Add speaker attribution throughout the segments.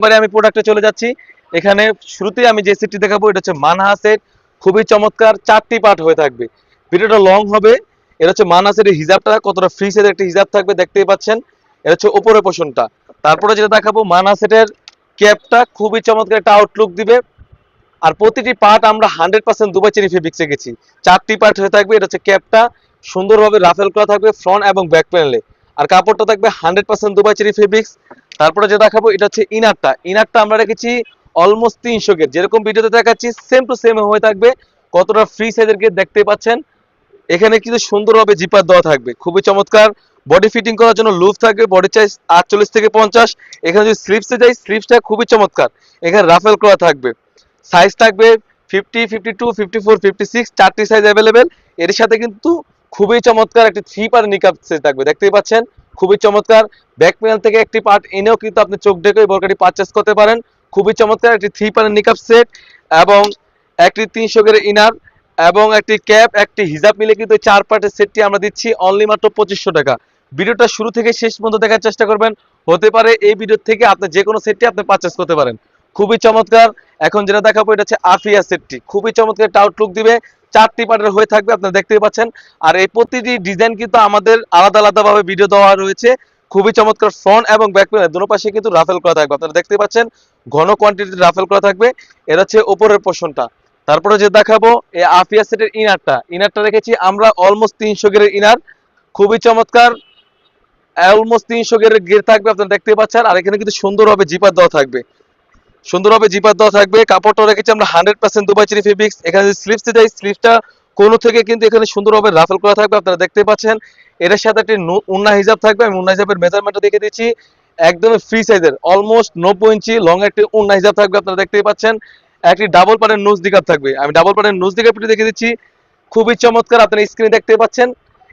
Speaker 1: এবারে আমি প্রোডাক্টে চলে যাচ্ছি। এখানে শুরুতেই আমি যে সেটটি দেখাবো, এটা হচ্ছে মানহা সেট খুবই চমৎকার, চারটি পার্ট হয়ে থাকবে। ভিডিওটা লং হবে। এটা হচ্ছে মানহা সেটের হিজাবটা, কতটা ফ্রি সেটের একটা হিজাব থাকবে, দেখতেই পাচ্ছেন। এটা হচ্ছে উপরের পোষণটা তারপরে যেটা দেখাবো, মানহা সেটের ক্যাপটা খুবই চমৎকার একটা আউটলুক দিবে। আর প্রতিটি পার্ট আমরা hundred percent Dubai cherry fabrics রেখেছি চারটি পার্ট হয়ে থাকবে, এটা হচ্ছে ক্যাপটা সুন্দরভাবে রাফেল করা থাকবে ফ্রন্ট এবং ব্যাক প্যানেলে আর কাপড়টা থাকবে hundred percent Dubai cherry fabrics. তারপরে যে দেখাবো, এটা হচ্ছে ইনারটা। ইনারটা আমরা রেখেছি অলমোস্ট তিনশো গেট যেরকম ভিডিওতে দেখাচ্ছি সেম টু সেম হয়ে থাকবে। কতটা ফ্রি সাইজের গেট দেখতে পাচ্ছেন? এখানে কিন্তু সুন্দরভাবে জিপার দেওয়া থাকবে। খুবই চমৎকার। বডি ফিটিং করার জন্য লুজ থাকবে বডি সাইজ আটচল্লিশ থেকে পঞ্চাশ। এখানে যদি স্লিপসে যাই স্লিপসটা খুবই চমৎকার। এখানে রাফেল করা থাকবে। সাইজ থাকবে fifty fifty two fifty four fifty six চারটি সাইজ অ্যাভেলেবেল এর সাথে কিন্তু খুবই চমৎকার একটি থ্রি পার নিকাপ সেট থাকবে। দেখতেই পাচ্ছেন? খুবই চমৎকার। ব্যাক থেকে একটি পার্ট এনেও কিন্তু আপনি চোখ ডেকে বরকাটি পারচেস করতে পারেন। খুবই চমৎকার, একটি থ্রি পার নিকাপ সেট এবং একটি তিনশো গের ইনার এবং একটি ক্যাপ একটি হিজাব মিলে কিন্তু চার পার্টের সেটটি আমরা দিচ্ছি অনলি মাত্র পঁচিশশো টাকা। ভিডিওটা শুরু থেকে শেষ পর্যন্ত দেখার চেষ্টা করবেন। হতে পারে এই ভিডিও থেকে আপনি যে কোনো সেটটি আপনি পারচেস করতে পারেন। খুবই চমৎকার। এখন যেটা দেখাবো এটা হচ্ছে আফিয়া সেটটি খুবই চমৎকার একটা আউটলুক দিবে। চারটি পার্টের হয়ে থাকবে, আপনারা দেখতেই পাচ্ছেন। আর এই প্রতিটি ডিজাইন কিন্তু আমাদের আলাদা আলাদা ভাবে ভিডিও দেওয়া রয়েছে। খুবই চমৎকার ফ্রন্ট এবং ব্যাক প্যানেল দুটো পাশে কিন্তু রাফেল করা থাকবে। আপনারা দেখতে পাচ্ছেন, ঘন কোয়ান্টিটির রাফেল করা থাকবে। এটা হচ্ছে উপরের পোর্শনটা তারপরে যে দেখাবো, এই আফিয়া সেটের ইনারটা ইনারটা রেখেছি আমরা অলমোস্ট তিনশো গেরের ইনার খুবই চমৎকার অলমোস্ট তিনশো গেরের গের থাকবে, আপনারা দেখতে পাচ্ছেন। আর এখানে কিন্তু সুন্দরভাবে জিপার দেওয়া থাকবে। সুন্দরভাবে জিপার দেওয়া থাকবে। কাপড়টা রেখেছি আমরা hundred percent Dubai cherry fabrics এখানে যদি স্লিপসে যাই স্লিপটা কোনো থেকে কিন্তু এখানে সুন্দরভাবে রাফেল করা থাকবে, আপনারা দেখতে পাচ্ছেন। এর সাথে একটি উন্না হিজাব থাকবে, আমি উন্না হিজাবের মেজারমেন্টটা দেখে দিচ্ছি। একদমই ফ্রি সাইজের অলমোস্ট নব্বই ইঞ্চি লং একটি উন্না হিজাব থাকবে, আপনারা দেখতেই পাচ্ছেন। একটি ডাবল পারের নোজ দিকাপ থাকবে। আমি ডাবল পারের নোজ দিকাপটি দেখে দিচ্ছি। খুবই চমৎকার, আপনারা স্ক্রিনে দেখতে পাচ্ছেন।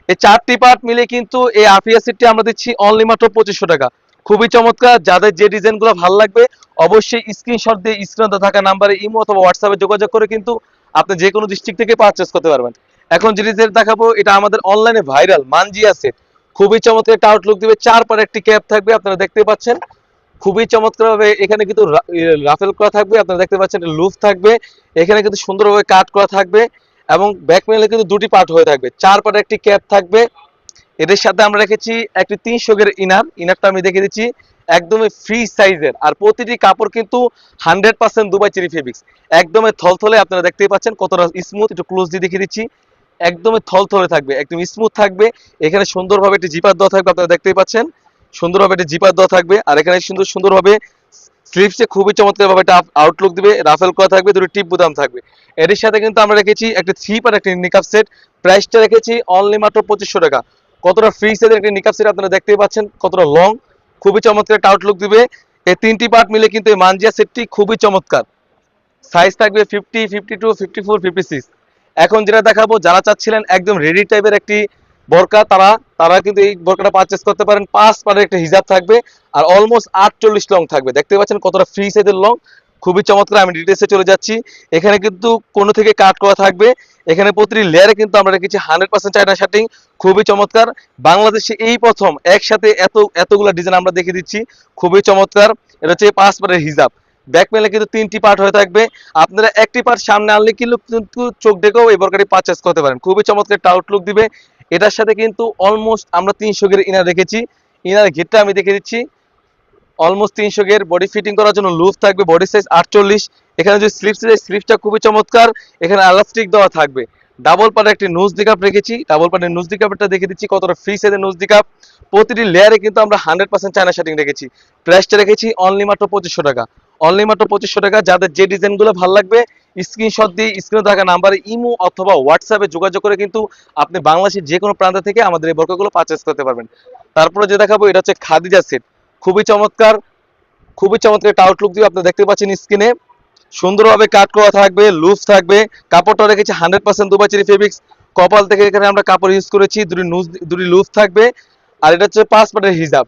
Speaker 1: এই চারটি পার্ট মিলে কিন্তু এই আফিয়া সেটটি আমরা দিচ্ছি অনলি মাত্র পঁচিশশো টাকা। খুবই চমৎকার। যাদের যে ডিজাইনগুলো ভালো লাগবে, অবশ্যই স্ক্রিনশট দিয়ে স্ক্রিনে থাকা নাম্বারে ইমো অথবা হোয়াটসঅ্যাপে যোগাযোগ করে কিন্তু আপনি যে কোনো ডিস্ট্রিক্ট থেকে পারচেস করতে পারবেন। এখন যে ডিজাইন দেখাবো, এটা আমাদের অনলাইনে ভাইরাল মানজিয়া সেট খুবই চমৎকার একটা আউটলুক দিবে চার পার একটি ক্যাপ থাকবে, আপনারা দেখতে পাচ্ছেন। খুবই চমৎকার ভাবে এখানে কিন্তু রাফেল করা থাকবে, আপনারা দেখতে পাচ্ছেন লুফ থাকবে, এখানে কিন্তু সুন্দরভাবে কাট করা থাকবে এবং ব্যাক কিন্তু দুটি পার্ট হয়ে থাকবে। চার পার্টের একটি ক্যাপ থাকবে এদের সাথে আমরা রেখেছি একটি তিনশো গের ইনার। ইনারটা আমি দেখে দিচ্ছি, একদমই ফ্রি সাইজের আর প্রতিটি কাপড় কিন্তু hundred percent Dubai cherry fabrics একদমই থলথলে আপনারা দেখতেই পাচ্ছেন কতটা স্মুথ একটু ক্লোজ দিয়ে দেখিয়ে দিচ্ছি। একদমই থলথলে থাকবে একদম স্মুথ থাকবে। এখানে সুন্দরভাবে একটি জিপার দেওয়া থাকবে, আপনারা দেখতেই পাচ্ছেন। সুন্দরভাবে একটি জিপার দেওয়া থাকবে। আর এখানে সুন্দর সুন্দরভাবে স্লিপসে খুবই চমৎকার ভাবে একটা আউটলুক দিবে। রাফেল করা থাকবে, দুটো টিপ বুদাম থাকবে। এর সাথে কিন্তু আমরা রেখেছি একটা থ্রি আর একটা নিকাপ সেট প্রাইসটা রেখেছি অনলি মাত্র পঁচিশশো টাকা। কতটা ফ্রি সাইজের একটা নিকাপ সেট আপনারা দেখতেই পাচ্ছেন, কতটা লং খুবই চমৎকার একটা আউটলুক দিবে। এই তিনটি পার্ট মিলে কিন্তু এই মানজিয়া সেটটি খুবই চমৎকার। সাইজ থাকবে fifty fifty two fifty four fifty six এখন যেটা দেখাবো, যারা চাচ্ছিলেন একদম রেডি টাইপের একটি বোরকা, তারা তারা কিন্তু এই বোরকাটা পারচেস করতে পারেন। পাঁচ পারের একটা হিজাব থাকবে, আর অলমোস্ট আটচল্লিশ লং থাকবে। দেখতে পাচ্ছেন কতটা ফ্রি সাইজের লং খুবই চমৎকার, আমি ডিটেলসে চলে যাচ্ছি। এখানে কিন্তু কোনো থেকে কাট করা থাকবে। এখানে প্রতিটি লেয়ারে কিন্তু আমরা রেখেছি হান্ড্রেড পার্সেন্ট চাইনা শার্টিং খুবই চমৎকার। বাংলাদেশে এই প্রথম, একসাথে এত, এতগুলো ডিজাইন আমরা দেখে দিচ্ছি। খুবই চমৎকার, এটা হচ্ছে পাঁচ পারের হিজাব ব্যাক মেলে কিন্তু তিনটি পার্ট হয়ে থাকবে। আপনারা একটি পার্ট সামনে আনলে কিন্তু কিন্তু চোখ দেখেও এই বরকারি পারচেস করতে পারেন। খুবই চমৎকার একটা আউটলুক দিবে। এটার সাথে কিন্তু অলমোস্ট আমরা তিনশো গের ইনার রেখেছি। ইনার ঘেরটা আমি দেখে দিচ্ছি। অলমোস্ট তিনশো গের বডি ফিটিং করার জন্য লুজ থাকবে বডি সাইজ আটচল্লিশ। এখানে যদি স্লিপস স্লিপসটা খুবই চমৎকার। এখানে এলাস্টিক দেওয়া থাকবে। ডাবল পার্টের একটি নোজ দিকাপ রেখেছি। ডাবল পার্টের নোজ দিকাপটা দেখে দিচ্ছি, কতটা ফ্রি সাইজের নোজ দিকাপ প্রতিটি লেয়ারে কিন্তু আমরা হান্ড্রেড পার্সেন্ট চায়না শার্টিং রেখেছি। প্রাইসটা রেখেছি অনলি মাত্র পঁচিশশো টাকা। অনলি মাত্র পঁচিশশো টাকা। যাদের যে ডিজাইনগুলো ভালো লাগবে স্ক্রিনশট দিয়ে স্ক্রিনে থাকা নাম্বারে ইমো অথবা হোয়াটসঅ্যাপে যোগাযোগ করে কিন্তু আপনি বাংলাদেশের যে কোনো প্রান্ত থেকে আমাদের এই বর্গগুলো পারচেস করতে পারবেন। তারপরে যে দেখাবো, এটা হচ্ছে খাদিজা সেট খুবই চমৎকার খুবই চমৎকার একটা আউটলুক দিয়ে আপনি দেখতে পাচ্ছেন স্ক্রিনে সুন্দরভাবে কাট করা থাকবে লুজ থাকবে। কাপড়টা রেখেছি হান্ড্রেড পার্সেন্ট দুবাচেরি ফেব্রিক্স কপাল থেকে এখানে আমরা কাপড় ইউজ করেছি, দুটি নুজ দুটি লুজ থাকবে। আর এটা হচ্ছে পাঁচ পার্টের হিজাব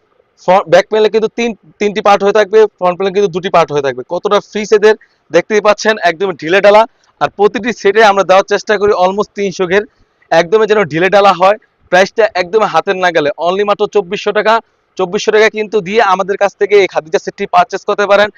Speaker 1: ব্যাক প্যানেলে কিন্তু তিন, তিনটি পার্ট হয়ে থাকবে ফ্রন্ট প্যানেলে কিন্তু দুটি পার্ট হয়ে থাকবে। কতটা ফ্রি সেদের দেখতেই পাচ্ছেন একদম ঢিলে ডালা আর প্রতিটি সেটে আমরা দেওয়ার চেষ্টা করি অলমোস্ট তিনশো ঘের। একদমই যেন ঢিলে ডালা হয়। প্রাইসটা একদম হাতের না গেলে অনলি মাত্র চব্বিশশো টাকা। চব্বিশশো টাকা কিন্তু দিয়ে আমাদের কাছ থেকে এই খাদিজা সেটটি পারচেস করতে পারেন।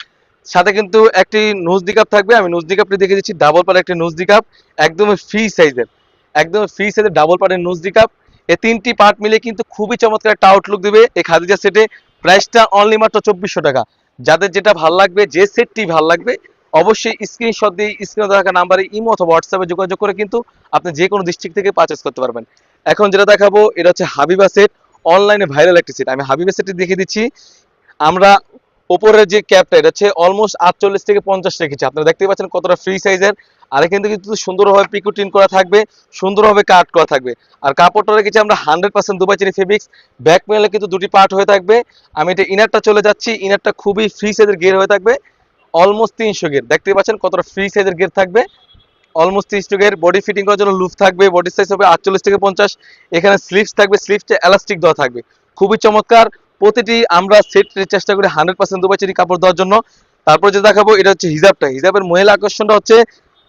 Speaker 1: সাথে কিন্তু একটি নোজ দিকাপ থাকবে। আমি নোজ দিকাপটি দেখে দিচ্ছি। ডাবল পার একটি নোজ দিকাপ একদম ফ্রি সাইজের একদম ফ্রি সাইজের ডাবল পারের নোজ দিকাপ এই তিনটি পার্ট মিলে কিন্তু খুবই চমৎকার একটা আউটলুক দিবে এই খাদিজা সেটে। প্রাইসটা অনলি মাত্র চব্বিশশো টাকা। যাদের যেটা ভালো লাগবে, যে সেটটি ভালো লাগবে, অবশ্যই স্ক্রিনশট দিয়ে স্ক্রিনে থাকা নাম্বারে ইমো অথবা হোয়াটসঅ্যাপে যোগাযোগ করে কিন্তু আপনি যে কোনো ডিস্ট্রিক্ট থেকে পারচেস করতে পারবেন। এখন যেটা দেখাবো, এটা হচ্ছে হাবিবা সেট। অনলাইনে ভাইরাল একটি সেট আমি হাবিবা সেটটি দেখে দিচ্ছি। আমরা ওপরের যে ক্যাপটা এটা হচ্ছে অলমোস্ট আটচল্লিশ থেকে পঞ্চাশ রেখেছি। আপনারা দেখতে পাচ্ছেন কতটা ফ্রি সাইজের আর কিন্তু কিন্তু সুন্দরভাবে পিকুটিন করা থাকবে, সুন্দরভাবে কাট করা থাকবে। আর কাপড়টা রেখেছি আমরা hundred percent Dubai cherry fabrics back মেলে কিন্তু দুটি পার্ট হয়ে থাকবে। আমি এটা ইনারটা চলে যাচ্ছি। ইনারটা খুবই ফ্রি সাইজের গের হয়ে থাকবে। অলমোস্ট তিনশো গের দেখতে পাচ্ছেন কতটা ফ্রি সাইজের গের থাকবে। অলমোস্ট তিনশো গের বডি ফিটিং করার জন্য লুফ থাকবে বডি সাইজ হবে আটচল্লিশ থেকে পঞ্চাশ, এখানে স্লিভস থাকবে স্লিভসটা এলাস্টিক দেওয়া থাকবে। খুবই চমৎকার, প্রতিটি আমরা সেট চেষ্টা করি হান্ড্রেড পার্সেন্ট দুবাই চেরি কাপড় দেওয়ার জন্য। তারপর যে দেখাবো, এটা হচ্ছে হিজাবটা হিজাবের মহিলা আকর্ষণটা হচ্ছে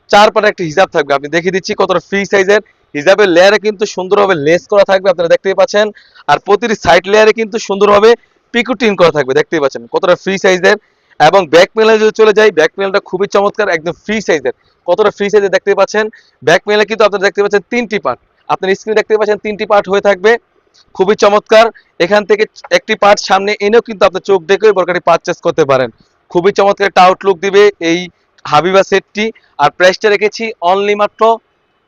Speaker 1: চার পাটে একটা হিজাব থাকবে। আপনি দেখিয়ে দিচ্ছি কতটা ফ্রি সাইজের হিজাবের লেয়ারে কিন্তু সুন্দরভাবে লেস করা থাকবে, আপনারা দেখতেই পাচ্ছেন। আর প্রতিটি সাইড লেয়ারে কিন্তু সুন্দরভাবে পিকুটিন করা থাকবে, দেখতেই পাচ্ছেন। কতটা ফ্রি সাইজের এবং ব্যাক মেলে যদি চলে যাই ব্যাক মেলটা খুবই চমৎকার, একদম ফ্রি সাইজের কতটা ফ্রি সাইজের দেখতে পাচ্ছেন? ব্যাক মেলে কিন্তু আপনারা দেখতে পাচ্ছেন তিনটি পার্ট আপনার স্ক্রিনে দেখতে পাচ্ছেন তিনটি পার্ট হয়ে থাকবে। খুবই চমৎকার। এখান থেকে একটি পার্ট সামনে এনেও কিন্তু আপনার চোখ দেখে বরকারি পারচেস করতে পারেন। খুবই চমৎকার একটা আউটলুক দিবে এই হাবিবা সেটটি আর প্রাইসটা রেখেছি অনলি মাত্র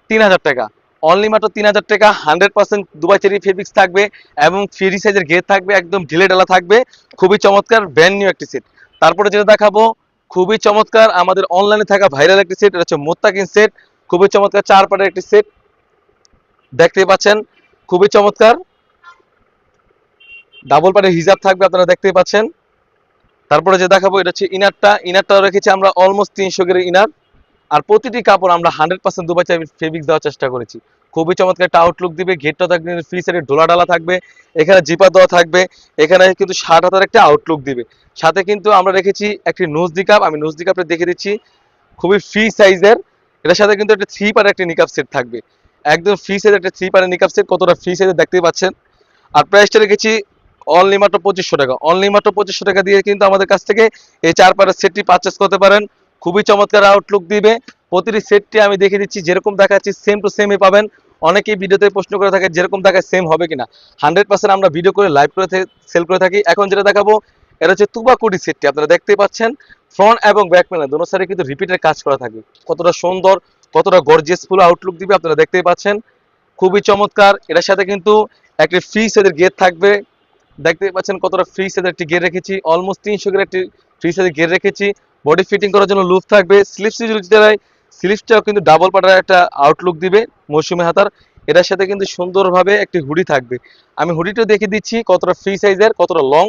Speaker 1: তিন হাজার টাকা। অনলি মাত্র তিন হাজার টাকা hundred percent Dubai cherry fabrics থাকবে এবং ফ্রি সাইজের গেট থাকবে, একদম ঢিলে ডালা থাকবে। খুবই চমৎকার ব্র্যান্ড নিউ একটি সেট তারপরে যেটা দেখাবো, খুবই চমৎকার আমাদের অনলাইনে থাকা ভাইরাল একটি সেট এটা হচ্ছে মোত্তাকিন সেট খুবই চমৎকার চার পাটের একটি সেট দেখতে পাচ্ছেন, খুবই চমৎকার। ডাবল পাটের হিজাব থাকবে, আপনারা দেখতে পাচ্ছেন। তারপরে যে দেখাবো, এটা হচ্ছে ইনারটা। ইনারটা রেখেছি আমরা অলমোস্ট তিনশো গের ইনার। আর প্রতিটি কাপড় আমরা হান্ড্রেড পার্সেন্ট দুবাই ফেব্রিক্স দেওয়ার চেষ্টা করেছি। খুবই চমৎকার একটা আউটলুক দিবে ঘেরটা থাকবে ফ্রি সাইডে ডোলা ডালা থাকবে, এখানে জিপা দেওয়া থাকবে, এখানে কিন্তু ষাট হাজার একটা আউটলুক দিবে। সাথে কিন্তু আমরা রেখেছি একটি নোজ দিকাপ আমি নোজ দিকাপটা দেখে দিচ্ছি। খুবই ফ্রি সাইজের এটার সাথে কিন্তু একটা থ্রি পার একটা নিকাপ সেট থাকবে। একদম ফ্রি সাইজের একটা থ্রি পারের নিকাপ সেট কতটা ফ্রি সাইজের দেখতেই পাচ্ছেন। আর প্রাইসটা রেখেছি অনলি মাত্র পঁচিশশো টাকা। অনলি মাত্র পঁচিশশো টাকা দিয়ে কিন্তু আমাদের কাছ থেকে এই চার পারের সেটটি পারচেস করতে পারেন। খুবই চমৎকার আউটলুক দিবে। প্রতিটি সেটটি আমি দেখে দিচ্ছি, যেরকম দেখাচ্ছি সেম টু সেমই পাবেন। অনেকেই ভিডিওতে প্রশ্ন করে থাকে, যেরকম দেখায় সেম হবে কিনা। হান্ড্রেড পার্সেন্ট আমরা ভিডিও করে লাইভ করে সেল করে থাকি। এখন যেটা দেখাবো, এটা হচ্ছে তুবাকুটি সেটটি। আপনারা দেখতেই পাচ্ছেন ফ্রন্ট এবং ব্যাক প্যানেল দোনো সাইডে কিন্তু রিপিটের কাজ করা থাকে। কতটা সুন্দর, কতটা গর্জিয়াসফুল আউটলুক দিবে, আপনারা দেখতেই পাচ্ছেন। খুবই চমৎকার। এটার সাথে কিন্তু একটি ফ্রি সাইজের গেট থাকবে। দেখতে পাচ্ছেন কতটা ফ্রি সাইজের একটি গেট রেখেছি। অলমোস্ট তিনশো গের একটি ফ্রি সাইজের গেট রেখেছি। বডি ফিটিং করার জন্য লুপ থাকবে। স্লিপস যদি দেয় স্লিপসটাও কিন্তু ডাবল পাটার একটা আউটলুক দিবে মৌসুমি হাতার। এটার সাথে কিন্তু সুন্দরভাবে একটি হুডি থাকবে। আমি হুডিটা দেখে দিচ্ছি, কতটা ফ্রি সাইজের কতটা লং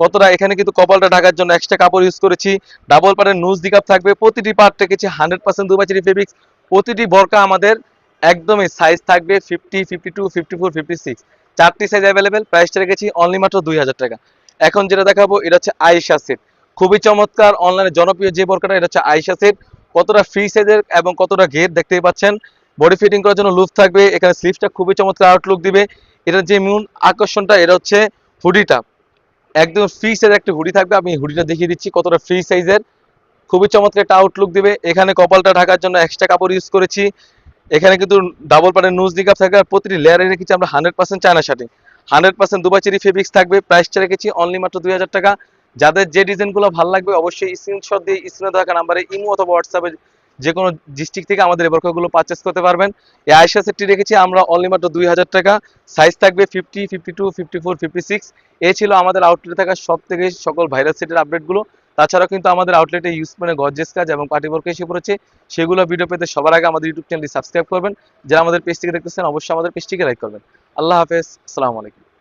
Speaker 1: কতটা এখানে কিন্তু কপালটা ঢাকার জন্য এক্সট্রা কাপড় ইউজ করেছি। ডাবল পাটের নুজ দিকাপ থাকবে, প্রতিটি পার্ট রেখেছি হান্ড্রেড পার্সেন্ট দুবাচিরি ফেব্রিক্স প্রতিটি বরকা আমাদের একদমই সাইজ থাকবে fifty fifty two fifty four fifty six চারটি সাইজ অ্যাভেলেবেল প্রাইসটা রেখেছি অনলি মাত্র দুই হাজার টাকা। এখন যেটা দেখাবো, এটা হচ্ছে আয়েশা সেট খুবই চমৎকার অনলাইনে জনপ্রিয় যে বরকাটা, এটা হচ্ছে আয়েশা সেট কতটা ফ্রি সাইজের এবং কতটা গেট দেখতেই পাচ্ছেন। বডি ফিটিং করার জন্য লুপ থাকবে, এখানে স্লিভসটা খুবই চমৎকার আউটলুক দিবে। এটার যে মূল আকর্ষণটা, এটা হচ্ছে হুডিটা একদম ফ্রি সাইজের একটা হুডি থাকবে, আমি হুডিটা দেখিয়ে দিচ্ছি কতটা ফ্রি সাইজের খুবই চমৎকার একটা আউটলুক দিবে। এখানে কপালটা ঢাকার জন্য এক্সট্রা কাপড় ইউজ করেছি। এখানে কিন্তু ডাবল পাটের নুজ দিকাপ থাকবে আর প্রতিটি লেয়ারে রেখেছি আমরা hundred percent China shirting hundred percent Dubai cherry fabrics থাকবে প্রাইসটা রেখেছি অনলি মাত্র দুই হাজার টাকা। যাদের যে ডিজাইনগুলো ভালো লাগবে অবশ্যই স্ক্রিনশট দিয়ে স্ক্রিনে থাকা নাম্বারে ইমো অথবা হোয়াটসঅ্যাপে যে কোনো ডিস্ট্রিক্ট থেকে আমাদের এবারগুলো পারচেস করতে পারবেন। এই আয়সা সেটটি রেখেছি আমরা অনলি মাত্র দুই হাজার টাকা। সাইজ থাকবে fifty fifty two fifty four fifty six এই ছিল আমাদের আউটলেটে থাকা সব থেকে সকল ভাইরাস সেটের আপডেটগুলো তাছাড়াও কিন্তু আমাদের আউটলেটে ইউজ মানে গর্জেস কাজ এবং পার্টি ওয়ার্ক এসে পড়েছে। সেগুলো ভিডিও পেতে সবার আগে আমাদের ইউটিউব চ্যানেলটি সাবস্ক্রাইব করবেন। যারা আমাদের পেজটিকে দেখতেছেন, অবশ্যই আমাদের পেজটিকে লাইক করবেন। আল্লাহ হাফেজ। আসসালামু আলাইকুম।